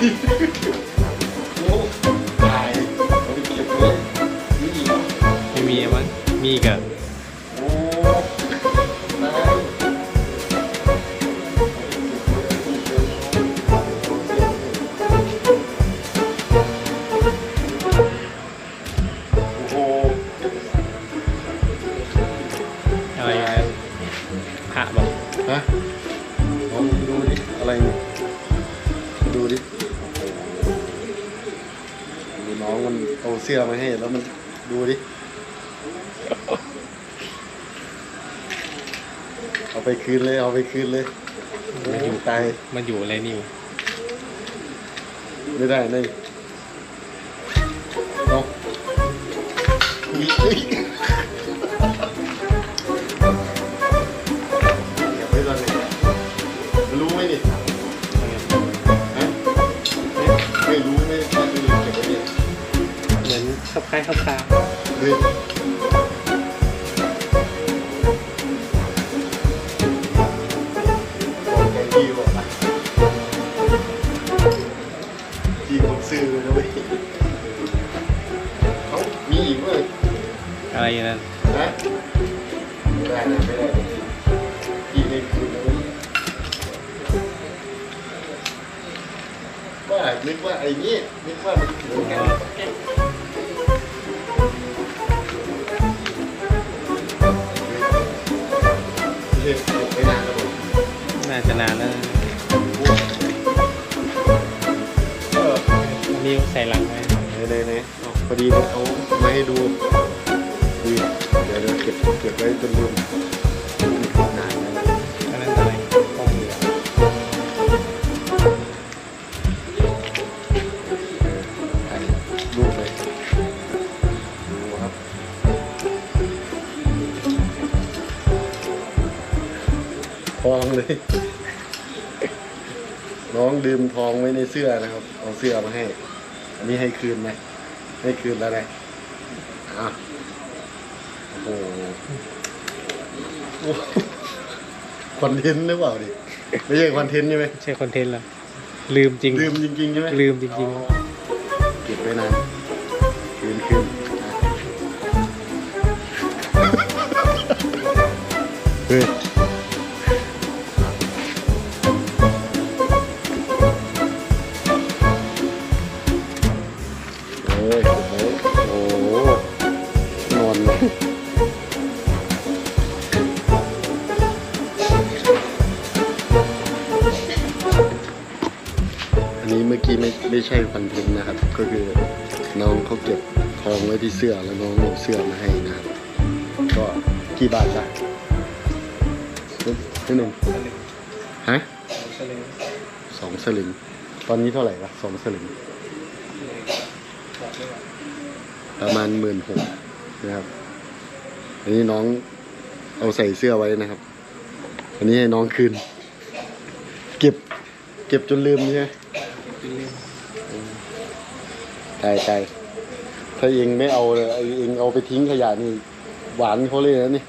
ตามันยไม่มีมั้งมีกับโอ้นยอะไรอย่างเงี้ยะบอกฮะลองดูดิอะไรเนี่ย มันเอาเสื้อมาให้ แล้วมันดูดิ เอาไปคืนเลย เอาไปคืนเลยไม่อยู่ตายมันอยู่อะไรนี่ไม่ได้นี่เอาอุ๊ อนขับคล้ายขับคาเฮ้ยบอกแกดีบอกอะดีคนซื้อเลยนะเว้ยเขามีอีกเว้ยอะไรนั่นนะไม่ได้นะไม่ได้นะพี่ไม่คืนนะเว้ยว่านึกว่าไอ้นี่นึกว่ามันเหมือนกัน ไม่นานแล้วผมน่าจะนานแล้วเออนิ้วใส่หลังไว้ไหนไหนๆๆพอดีเขามาให้ดูดีเดี๋ยวเดี๋ยวเก็บเก็บไว้จนลืม ทองเลย น้องดื่มทองไว้ในเสื้อนะครับ เอาเสื้อมาให้ อันนี้ให้คืนไหมให้คืนแล้วนะอะโอ้โหโอ้โหคอนเทนต์หรือเปล่าดิไม่ใช่คอนเทนต์ใช่ไหมใช่คอนเทนต์แล้วลืมจริงลืมจริงๆใช่ไหมลืมจริงอ๋อเก็บไว้นานคืนคืนอะเฮ้ย นี้เมื่อกี้ไม่ไม่ใช่คอนเทนต์นะครับ ก็คือน้องเขาเก็บทองไว้ที่เสื้อแล้วน้องเอาเสื้อมาให้นะครับ ก็กี่บาทละนิดหนึ่งฮะสองสลึงตอนนี้เท่าไหร่ละสองสลึงประมาณหมื่นหกนะครับ อันนี้น้องเอาใส่เสื้อไว้นะครับ อันนี้ให้น้องคืน เก็บ เก็บจนลืมใช่ไหม ใช่ใช่ถ้าเองไม่เอาเลยเองเอาไปทิ้งขยะนี่ หวานเขาเลยนะนี่